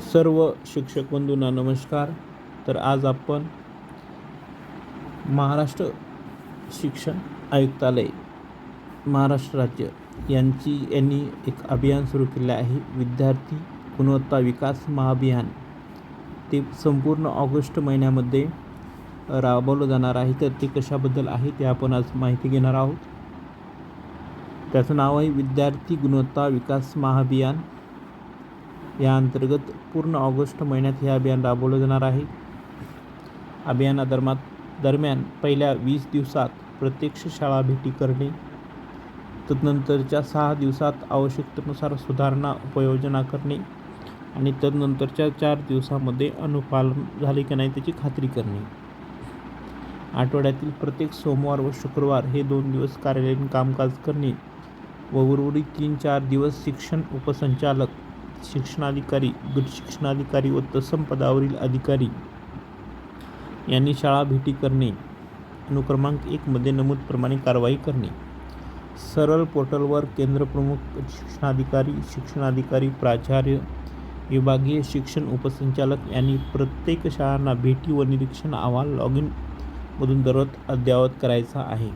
सर्व शिक्षक बंधूंना नमस्कार. तर आज आपण महाराष्ट्र शिक्षण आयुक्तालय महाराष्ट्र राज्य यांची यांनी एक अभियान सुरू केले आहे. विद्यार्थी गुणवत्ता विकास महाअभियान. ते संपूर्ण ऑगस्ट महिन्यामध्ये राबवलं जाणार आहे. तर ते कशाबद्दल आहे ते आपण आज माहिती घेणार आहोत. त्याचं नाव आहे विद्यार्थी गुणवत्ता विकास महाअभियान. या अंतर्गत पूर्ण ऑगस्ट महिन्यात हे अभियान राबवलं जाणार आहे. अभियानादरम्यान दरम्यान पहिल्या वीस दिवसात प्रत्यक्ष शाळा भेटी करणे तदनंतरच्या सहा दिवसात आवश्यकतेनुसार सुधारणा उपयोजना करणे आणि तदनंतरच्या चार दिवसामध्ये अनुपालन झाले की नाही त्याची खात्री करणे. आठवड्यातील प्रत्येक सोमवार व शुक्रवार हे दोन दिवस कार्यालयीन कामकाज करणे व उर्वरित तीन चार दिवस शिक्षण उपसंचालक शिक्षणाधिकारी गट शिक्षणाधिकारी व तत्सम पदावरील अधिकारी यांनी शाळा भेटी करणे अनुक्रमांक एकमध्ये नमूदप्रमाणे कारवाई करणे. सरळ पोर्टलवर केंद्रप्रमुख शिक्षणाधिकारी शिक्षणाधिकारी प्राचार्य विभागीय शिक्षण उपसंचालक यांनी प्रत्येक शाळांना भेटी व निरीक्षण अहवाल लॉग इनमधून दररोज अद्ययावत करायचा आहे.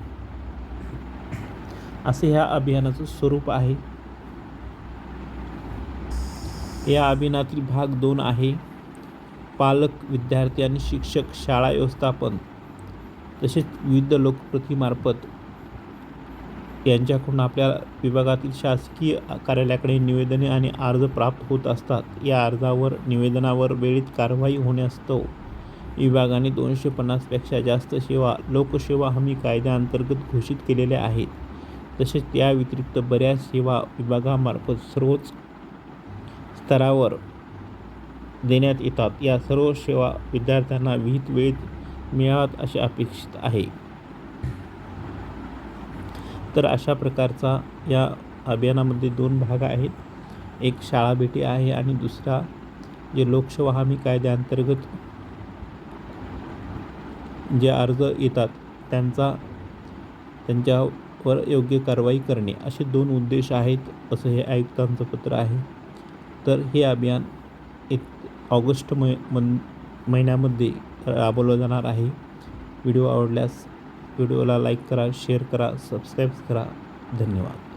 असे ह्या अभियानाचं स्वरूप आहे. या अभिनातील भाग दोन आहे. पालक विद्यार्थी आणि शिक्षक शाळा व्यवस्थापन तसेच विविध लोकप्रतिमार्फत यांच्याकडून आपल्या विभागातील शासकीय कार्यालयाकडे निवेदने आणि अर्ज प्राप्त होत असतात. या अर्जावर निवेदनावर वेळीत कारवाई होण्यास्तव विभागाने दोनशे पन्नासपेक्षा जास्त सेवा लोकसेवा हमी कायद्याअंतर्गत घोषित केलेल्या आहेत. तसेच त्या व्यतिरिक्त बऱ्याच सेवा विभागामार्फत सर्वच स्तरावर देण्यात येतात. या सर्व सेवा विद्यार्थ्यांना विहित वेळेत मिळाव्यात असे अपेक्षित आहे. तर अशा प्रकारचा या अभियानामध्ये दोन भाग आहेत. एक शाळा भेटी आहे आणि दुसरा जे लोकसेवा हमी कायद्याअंतर्गत जे अर्ज येतात त्यांचा त्यांच्यावर योग्य कारवाई करणे असे दोन उद्देश आहेत असं हे आयुक्तांचं पत्र आहे. तर हे अभियान एक ऑगस्ट म मन महिन्यामध्ये राबवलं जाणार आहे. व्हिडिओ आवडल्यास व्हिडिओला लाईक करा शेअर करा सबस्क्राईब करा. धन्यवाद.